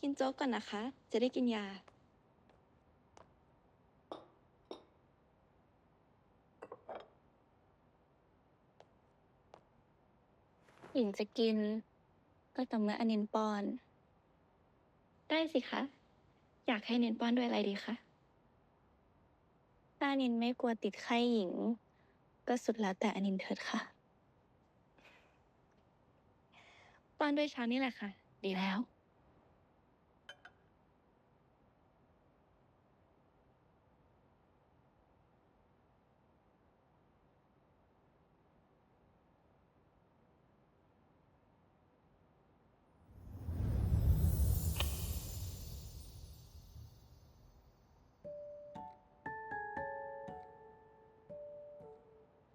กินโจ๊กก่อนนะคะ จะได้กินยา หญิงจะกิน ก็ต่อเมื่ออนินป้อน ได้สิคะ อยากให้เนินป้อนด้วยอะไรดีคะ ถ้านินไม่กลัวติดไข้หญิง ก็สุดแล้วแต่อนินเถิดค่ะ ป้อนด้วยช้อนนี่แหละค่ะ ดีแล้ว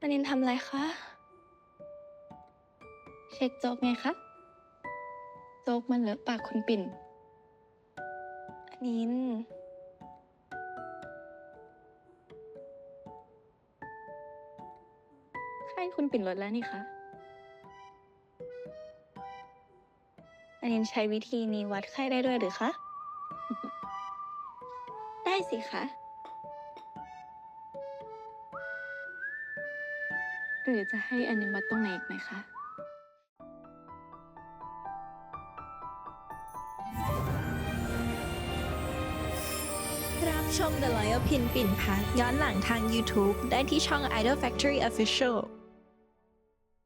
อันนินทำอะไรคะ เช็ดโจ๊กไงคะ โจ๊กมันเหลือปากคุณปิ่นอันนินไข้คุณปิ่นลดแล้วนี่คะอันนินใช้วิธีนี้วัดไข้ได้ด้วยหรือคะ ได้สิคะ หรือจะให้อนิมัตตรงไหนอีกไหมคะรับชม The Loyal Pin ปิ่นพักย้อนหลังทาง YouTube ได้ที่ช่อง Idol Factory Official